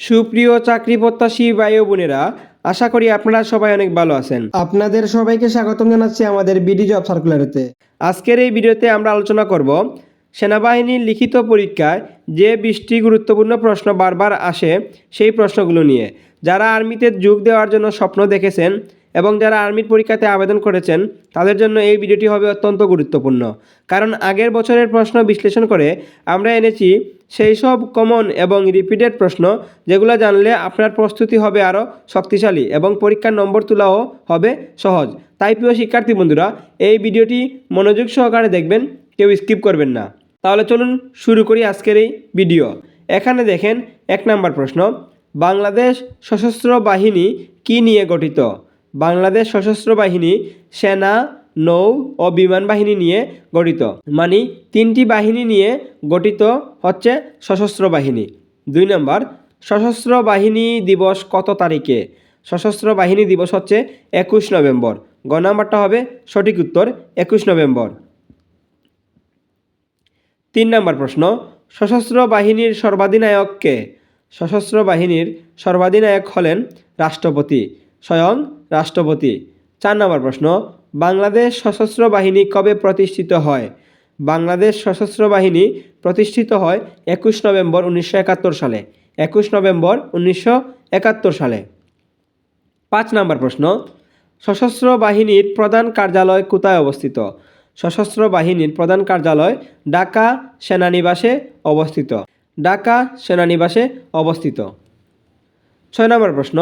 সুপ্রিয় চাকরি প্রত্যাশী ভাই ও বোনেরা আশা করি আপনারা সবাই অনেক ভালো আছেন। আপনাদের সবাইকে স্বাগতম জানাচ্ছি আমাদের বিডি জব সার্কুলারেতে। আজকের এই ভিডিওতে আমরা আলোচনা করব সেনাবাহিনীর লিখিত পরীক্ষায় যে বিশটি গুরুত্বপূর্ণ প্রশ্ন বারবার আসে সেই প্রশ্নগুলো নিয়ে। যারা আর্মিতে যোগ দেওয়ার জন্য স্বপ্ন দেখেছেন এবং যারা আর্মির পরীক্ষাতে আবেদন করেছেন, তাদের জন্য এই ভিডিওটি হবে অত্যন্ত গুরুত্বপূর্ণ। কারণ আগের বছরের প্রশ্ন বিশ্লেষণ করে আমরা এনেছি সেই সব কমন এবং রিপিটেড প্রশ্ন, যেগুলো জানলে আপনার প্রস্তুতি হবে আরও শক্তিশালী এবং পরীক্ষার নম্বর তোলাও হবে সহজ। তাই প্রিয় শিক্ষার্থী বন্ধুরা, এই ভিডিওটি মনোযোগ সহকারে দেখবেন, কেউ স্কিপ করবেন না। তাহলে চলুন শুরু করি আজকের এই ভিডিও এখানে দেখেন, এক নম্বর প্রশ্ন, বাংলাদেশ সশস্ত্র বাহিনী কি নিয়ে গঠিত? বাংলাদেশ সশস্ত্র বাহিনী সেনা, নৌ ও বিমান বাহিনী নিয়ে গঠিত। মানে তিনটি বাহিনী নিয়ে গঠিত হচ্ছে সশস্ত্র বাহিনী। দুই নম্বর, সশস্ত্র বাহিনী দিবস কত তারিখে? সশস্ত্র বাহিনী দিবস হচ্ছে একুশ নভেম্বর। গ নাম্বারটা হবে সঠিক উত্তর, একুশ নভেম্বর। তিন নম্বর প্রশ্ন, সশস্ত্র বাহিনীর সর্বাধিনায়ক কে? সশস্ত্র বাহিনীর সর্বাধিনায়ক হলেন রাষ্ট্রপতি। স্বয়ং রাষ্ট্রপতি। চার নম্বর প্রশ্ন, বাংলাদেশ সশস্ত্র বাহিনী কবে প্রতিষ্ঠিত হয়? বাংলাদেশ সশস্ত্র বাহিনী প্রতিষ্ঠিত হয় একুশ নভেম্বর উনিশশো একাত্তর সালে। একুশ নভেম্বর উনিশশো একাত্তর সালে। পাঁচ নম্বর প্রশ্ন, সশস্ত্র বাহিনীর প্রধান কার্যালয় কোথায় অবস্থিত? সশস্ত্র বাহিনীর প্রধান কার্যালয় ঢাকা সেনানিবাসে অবস্থিত। ঢাকা সেনানিবাসে অবস্থিত। ছয় নম্বর প্রশ্ন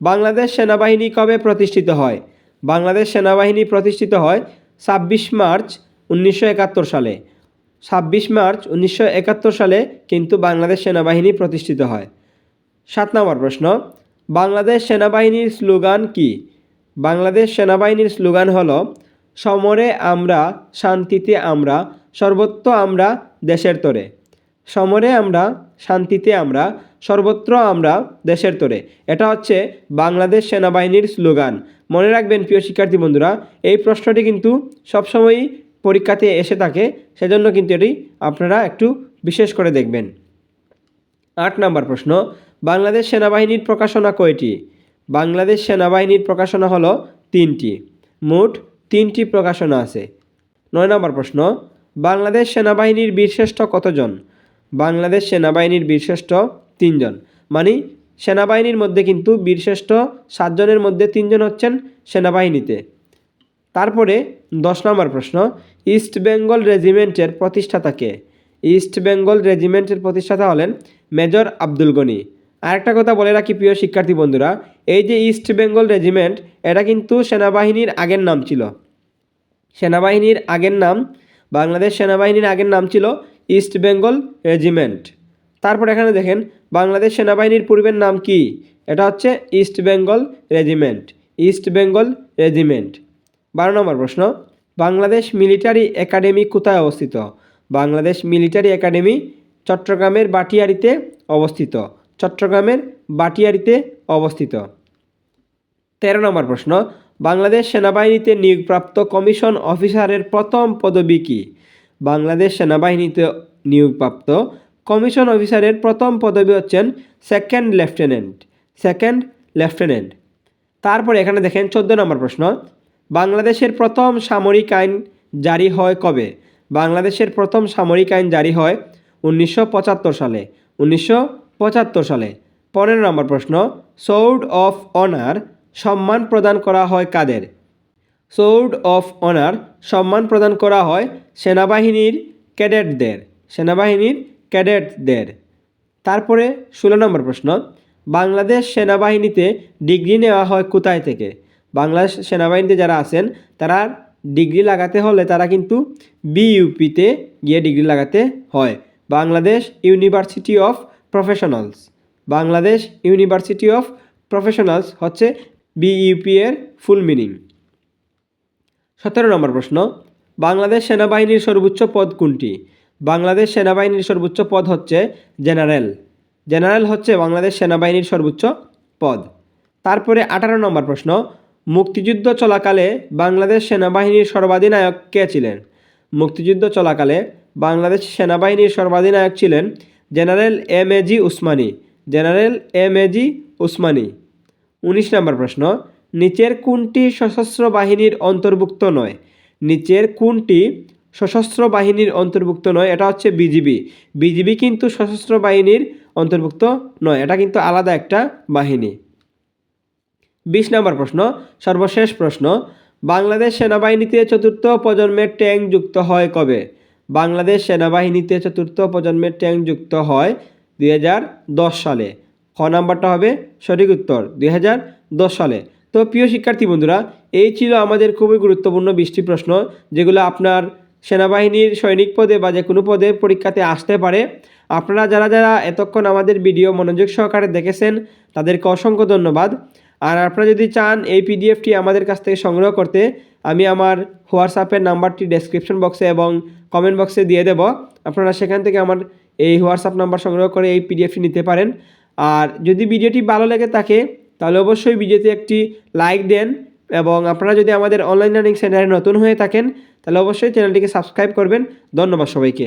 বাংলাদেশ সেনাবাহিনী কবে প্রতিষ্ঠিত হয়? বাংলাদেশ সেনাবাহিনী প্রতিষ্ঠিত হয় ছাব্বিশ মার্চ উনিশশো একাত্তর সালে। ছাব্বিশ মার্চ উনিশশো একাত্তর সালে কিন্তু বাংলাদেশ সেনাবাহিনী প্রতিষ্ঠিত হয়। সাত নম্বর প্রশ্ন, বাংলাদেশ সেনাবাহিনীর স্লোগান কি? বাংলাদেশ সেনাবাহিনীর স্লোগান হল, সমরে আমরা, শান্তিতে আমরা সর্বত্র আমরা দেশের তরে। সমরে আমরা, শান্তিতে আমরা, সর্বত্র আমরা, দেশের তরে। এটা হচ্ছে বাংলাদেশ সেনাবাহিনীর স্লোগান। মনে রাখবেন, প্রিয় শিক্ষার্থী বন্ধুরা, এই প্রশ্নটি কিন্তু সবসময়ই পরীক্ষাতে এসে থাকে, সেজন্য কিন্তু এটি আপনারা একটু বিশেষ করে দেখবেন। আট নম্বর প্রশ্ন, বাংলাদেশ সেনাবাহিনীর প্রকাশনা কয়টি? বাংলাদেশ সেনাবাহিনীর প্রকাশনা হলো তিনটি। মোট তিনটি প্রকাশনা আছে। নয় নম্বর প্রশ্ন, বাংলাদেশ সেনাবাহিনীর বীরশ্রেষ্ঠ কতজন? বাংলাদেশ সেনাবাহিনীর বীরশ্রেষ্ঠ তিনজন। মানে সেনাবাহিনীর মধ্যে কিন্তু বীরশ্রেষ্ঠ সাতজনের মধ্যে তিনজন হচ্ছেন সেনাবাহিনীতে। তারপরে দশ নম্বর প্রশ্ন, ইস্ট বেঙ্গল রেজিমেন্টের প্রতিষ্ঠাতাকে ইস্ট বেঙ্গল রেজিমেন্টের প্রতিষ্ঠাতা হলেন মেজর আব্দুল গনি। আরেকটা কথা বলে রাখি প্রিয় শিক্ষার্থী বন্ধুরা, এই যে ইস্ট বেঙ্গল রেজিমেন্ট, এটা কিন্তু সেনাবাহিনীর আগের নাম ছিল। সেনাবাহিনীর আগের নাম, বাংলাদেশ সেনাবাহিনীর আগের নাম ছিল ইস্ট বেঙ্গল রেজিমেন্ট। তারপর এখানে দেখেন, বাংলাদেশ সেনাবাহিনীর পূর্বের নাম কি? এটা হচ্ছে East Bengal Regiment. East Bengal Regiment. বারো নম্বর প্রশ্ন, বাংলাদেশ মিলিটারি একাডেমি কোথায় অবস্থিত? বাংলাদেশ মিলিটারি একাডেমি চট্টগ্রামের বাটিয়ারিতে অবস্থিত। চট্টগ্রামের বাটিয়ারিতে অবস্থিত। তেরো নম্বর প্রশ্ন, বাংলাদেশ সেনাবাহিনীতে নিয়োগপ্রাপ্ত কমিশন অফিসারের প্রথম পদবী কী? বাংলাদেশ সেনাবাহিনীতে নিয়োগপ্রাপ্ত কমিশন অফিসারের প্রথম পদবী হচ্ছেন সেকেন্ড লেফটেন্যান্ট সেকেন্ড লেফটেন্যান্ট তারপর এখানে দেখেন চোদ্দ নম্বর প্রশ্ন, বাংলাদেশের প্রথম সামরিক আইন জারি হয় কবে? বাংলাদেশের প্রথম সামরিক আইন জারি হয় উনিশশো পঁচাত্তর সালে, উনিশশো পঁচাত্তর সালে। পনেরো নম্বর প্রশ্ন সৌড অফ অনার সম্মান প্রদান করা হয় কাদের? সৌড অফ অনার সম্মান প্রদান করা হয় সেনাবাহিনীর ক্যাডেটদের সেনাবাহিনীর ক্যাডেটদের। তারপরে ষোলো নম্বর প্রশ্ন, বাংলাদেশ সেনাবাহিনীতে ডিগ্রি নেওয়া হয় কোথায় থেকে? বাংলাদেশ সেনাবাহিনীতে যারা আছেন, তারা ডিগ্রি লাগাতে হলে তারা কিন্তু বিইউপিতে গিয়ে ডিগ্রি লাগাতে হয়। Bangladesh University of Professionals. Bangladesh University of Professionals হচ্ছে বিইউপি এর ফুল মিনিং সতেরো নম্বর প্রশ্ন, বাংলাদেশ সেনাবাহিনীর সর্বোচ্চ পদ কোনটি? বাংলাদেশ সেনাবাহিনীর সর্বোচ্চ পদ হচ্ছে জেনারেল। জেনারেল হচ্ছে বাংলাদেশ সেনাবাহিনীর সর্বোচ্চ পদ। তারপরে আঠারো নম্বর প্রশ্ন, মুক্তিযুদ্ধ চলাকালে বাংলাদেশ সেনাবাহিনীর সর্বাধিনায়ক কে ছিলেন? মুক্তিযুদ্ধ চলাকালে বাংলাদেশ সেনাবাহিনীর সর্বাধিনায়ক ছিলেন general M A G Osmani. General M AG Osmani. উনিশ নম্বর প্রশ্ন নিচের কোনটি সশস্ত্র বাহিনীর অন্তর্ভুক্ত নয়। নিচের কোনটি সশস্ত্র বাহিনীর অন্তর্ভুক্ত নয়, এটা হচ্ছে বিজিবি। বিজিবি কিন্তু সশস্ত্র বাহিনীর অন্তর্ভুক্ত নয়, এটা কিন্তু আলাদা একটা বাহিনী। বিশ নম্বর প্রশ্ন, সর্বশেষ প্রশ্ন, বাংলাদেশ সেনাবাহিনীতে চতুর্থ প্রজন্মের ট্যাঙ্ক যুক্ত হয় কবে? বাংলাদেশ সেনাবাহিনীতে চতুর্থ প্রজন্মের ট্যাঙ্ক যুক্ত হয় দুই হাজার দশ সালে। খ নাম্বারটা হবে সঠিক উত্তর, দুই হাজার দশ সালে। তো প্রিয় শিক্ষার্থী বন্ধুরা, এই ছিল আমাদের খুবই গুরুত্বপূর্ণ বৃষ্টি প্রশ্ন, যেগুলো আপনার সেনাবাহিনীর সৈনিক পদে বা যে কোনো পদে পরীক্ষাতে আসতে পারে। আপনারা যারা যারা এতক্ষণ আমাদের ভিডিও মনোযোগ সহকারে দেখেছেন, তাদেরকে অসংখ্য ধন্যবাদ। আর আপনারা যদি চান এই পিডিএফটি আমাদের কাছ থেকে সংগ্রহ করতে, আমি আমার হোয়াটসঅ্যাপের নাম্বারটি ডেসক্রিপশন বক্সে এবং কমেন্ট বক্সে দিয়ে দেব। আপনারা সেখান থেকে আমার এই হোয়াটসঅ্যাপ নাম্বার সংগ্রহ করে এই পিডিএফটি নিতে পারেন। আর যদি ভিডিওটি ভালো লেগে থাকে তাহলে অবশ্যই ভিডিওতে একটি লাইক দেন এবং আপনারা যদি আমাদের অনলাইন লার্নিং সেন্টারে নতুন হয়ে থাকেন, তাহলে অবশ্যই চ্যানেলটিকে সাবস্ক্রাইব করবেন। ধন্যবাদ সবাইকে।